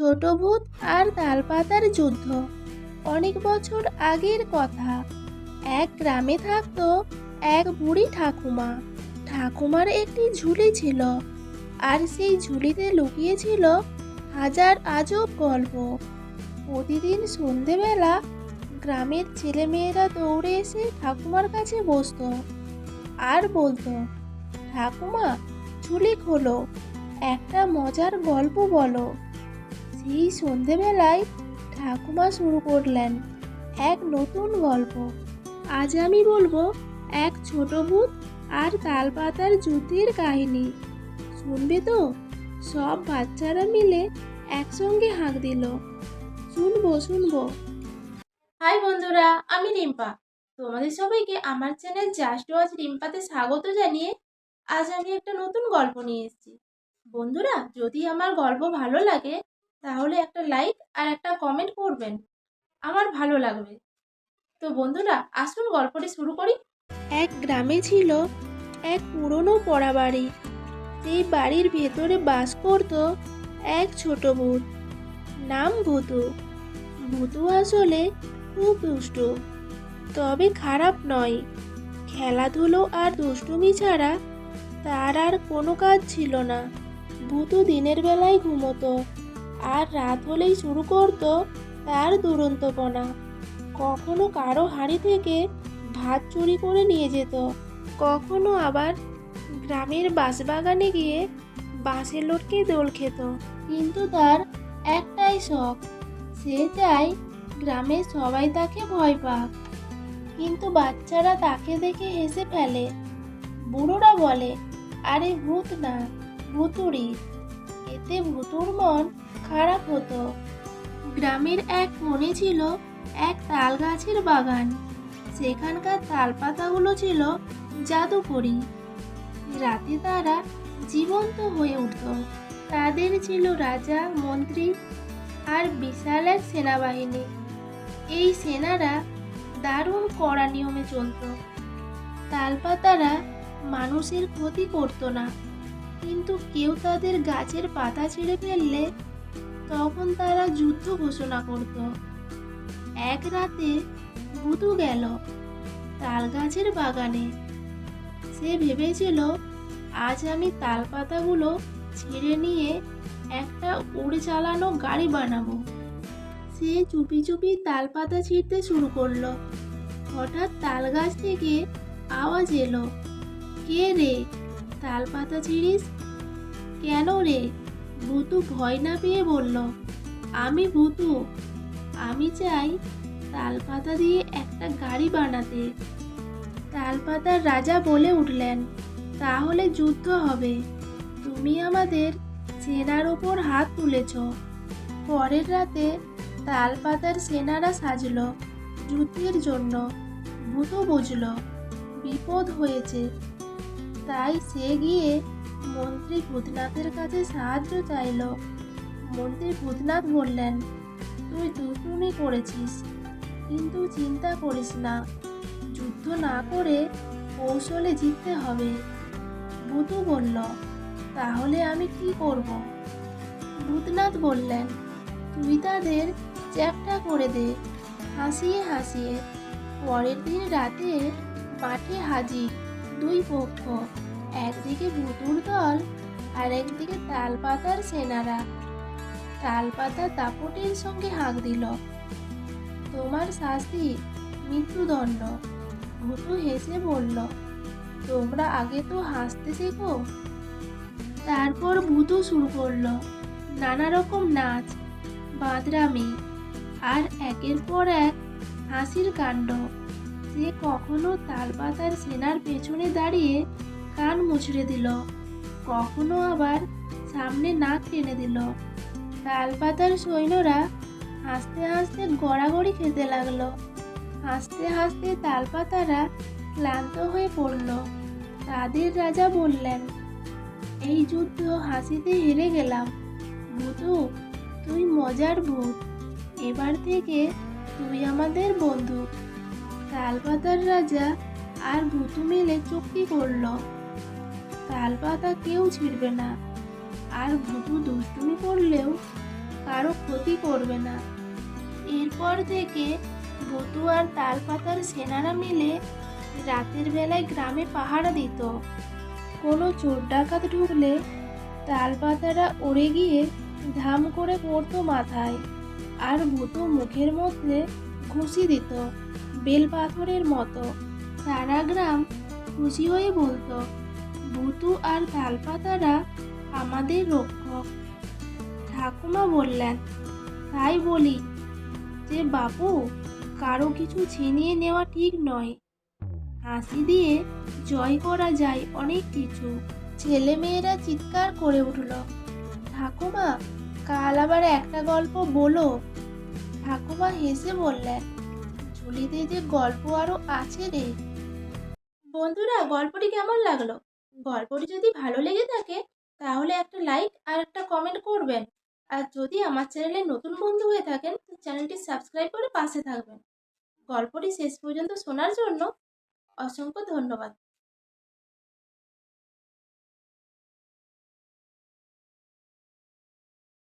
ছোট ভূত আর তালপাতার যুদ্ধ। অনেক বছর আগের কথা। এক গ্রামে থাকতো এক বুড়ি ঠাকুমা। ঠাকুমার একটি ঝুলি ছিল আর সেই ঝুলিতে লুকিয়ে ছিল হাজার আজব গল্প। প্রতিদিন সন্ধেবেলা গ্রামের ছেলেমেয়েরা দৌড়ে এসে ঠাকুমার কাছে বসতো আর বলতো, ঠাকুমা, ঝুলি খোলো, একটা মজার গল্প বলো। সেই সন্ধেবেলায় ঠাকুমা শুরু করলেন এক নতুন গল্প। আজ আমি বলব এক ছোট ভূত আর তালপাতার যুদ্ধের কাহিনী। শুনবে তো? সব বাচ্চারা মিলে একসঙ্গে হাঁক দিল। শুনব শুনব। হাই বন্ধুরা, আমি রিম্পা। তোমাদের সবাইকে আমার চ্যানেল জাস্ট ওয়াচ রিম্পাতে স্বাগত জানিয়ে আজ আমি একটা নতুন গল্প নিয়ে এসেছি। বন্ধুরা, যদি আমার গল্প ভালো লাগে তাহলে একটা লাইক আর একটা কমেন্ট করবেন। আমার ভালো লাগবে। তো বন্ধুরা, আসুন গল্পটি শুরু করি। এক গ্রামে ছিল এক পুরনো পড়া বাড়ি। সেই বাড়ির ভেতরে বাস করত এক ছোট ভূত। নাম ভূতু। ভূতু আসলে খুব দুষ্টু, তবে খারাপ নয়। খেলাধুলো আর দুষ্টুমি ছাড়া তার আর কোনো কাজ ছিল না। ভূতু দিনের বেলায় ঘুমোতো। আর রাত হলেই শুরু করতো তার দুরন্তপনা। কখনো কারও হাঁড়ি থেকে ভাত চুরি করে নিয়ে যেত, কখনো আবার গ্রামের বাঁশবাগানে গিয়ে বাঁশের লটকে দোল খেত, কিন্তু তার একটাই শখ, সে চায় গ্রামের সবাই তাকে ভয় পাক। কিন্তু বাচ্চারা তাকে দেখে হেসে ফেলে। বুড়োরা বলে, আরে ভূত না, ভুতুড়ি। এতে ভুতুর মন খারাপ হতো। গ্রামের এক কোণে ছিল এক তাল গাছের বাগান। সেখানকার তালপাতাগুলো ছিল জাদুকরি। রাতে তারা জীবন্ত হয়ে উঠত। তাদের ছিল রাজা, মন্ত্রী আর বিশাল এক সেনাবাহিনী। এই সেনারা দারুণ কড়া নিয়মে চলত। তালপাতারা মানুষের ক্ষতি করতো না। কিন্তু কেউ তাদের গাছের পাতা ছিঁড়ে ফেললে তখন তারা যুদ্ধ ঘোষণা করত। এক রাতে ভুতু গেল তাল গাছের বাগানে। সে ভেবেছিল, আজ আমি তাল পাতাগুলো ছিঁড়ে নিয়ে একটা উড়ে চালানো গাড়ি বানাবো। সে চুপি চুপি তাল পাতা ছিঁড়তে শুরু করল। হঠাৎ তাল গাছ থেকে আওয়াজ এলো, কে রে? তাল পাতা ছিঁড়িস? কেন রে? ভুতু ভয় না পেয়ে বলল, আমি ভুতু, আমি চাই তালপাতা দিয়ে একটা গাড়ি বানাতে। তালপাতার রাজা বলে উঠলেন, তাহলে যুদ্ধ হবে। তুমি আমাদের সেনার ওপর হাত তুলেছ। পরের রাতে তালপাতার সেনারা সাজল যুদ্ধের জন্য। ভূত বুঝল, বিপদ হয়েছে। তাই সে গিয়ে মন্ত্রী ভূতনাথের কাছে সাহায্য চাইল। মন্ত্রী ভূতনাথ বললেন, তুই দুষ্টুমি করেছিস, কিন্তু চিন্তা করিস না। যুদ্ধ না করে কৌশলে জিততে হবে। ভূতু বলল, তাহলে আমি কি করব? ভূতনাথ বললেন, তুই তাদের চ্যাপটা করে দে। হাসিয়ে হাসিয়ে পরের দিন রাতে মাঠে হাজির দুই পক্ষ একদিকে ভুতুর দল আর একদিকে তালপাতার সেনারা। তালপাতা দাপটের সঙ্গে হাঁক দিল, তোমার শাস্তি মৃত্যুদণ্ড। ভুতু হেসে বলল, তোমরা আগে তো হাসতে শেখো? তারপর ভূতু শুরু করল, নানা রকম নাচ, বাঁদরামি, আর একের পর এক হাসির কাণ্ড। সে কখনো তালপাতার সেনার পেছনে দাঁড়িয়ে কান মুচড়ে দিল। কখনো আবার সামনে নাক টেনে দিল। তালপাতার সৈন্যরা হাসতে হাসতে গড়াগড়ি খেতে লাগল। হাসতে হাসতে তালপাতারা ক্লান্ত হয়ে পড়ল। তাদের রাজা বললেন, এই যুদ্ধ হাসিতে হেরে গেলাম। ভূতু, তুই মজার ভূত। এবার থেকে তুই আমাদের বন্ধু। তালপাতার রাজা আর ভূতু মিলে চুক্তি করল। তালপাতা কেউ ছিঁড়বে না। আর ভুতু দুষ্টুমি করলেও কারও ক্ষতি করবে না। এরপর থেকে ভুতু আর তাল পাতার সেনারা মিলে রাতের বেলায় গ্রামে পাহারা দিত। কোনো চোর ডাকাত ঢুকলে তালপাতারা উড়ে গিয়ে ধাম করে পড়তো মাথায় আর ভুতু মুখের মধ্যে ঘুষি দিত বেল পাথরের মতো। সারা গ্রাম খুশি হয়ে বলতো ভুতু আর তালপাতারা আমাদের রক্ষক। ঠাকুমা বললেন, তাই বলি যে বাপু, কারও কিছু ছিনিয়ে নেওয়া ঠিক নয়। হাসি দিয়ে জয় করা যায় অনেক কিছু। ছেলে মেয়েরা চিৎকার করে উঠল, ঠাকুমা, কাল আবার একটা গল্প বলো। ঠাকুমা হেসে বললেন ঝুলিতে যে গল্প আরও আছে রে। বন্ধুরা, গল্পটি কেমন লাগল? গল্পটি যদি ভালো লেগে থাকে, তাহলে একটা লাইক আর একটা কমেন্ট করবেন। আর যদি আমার চ্যানেলে নতুন বন্ধু হয়ে থাকেন চ্যানেলটি সাবস্ক্রাইব করে পাশে থাকবেন। গল্পটি শেষ পর্যন্ত শোনার জন্য অসংখ্য ধন্যবাদ।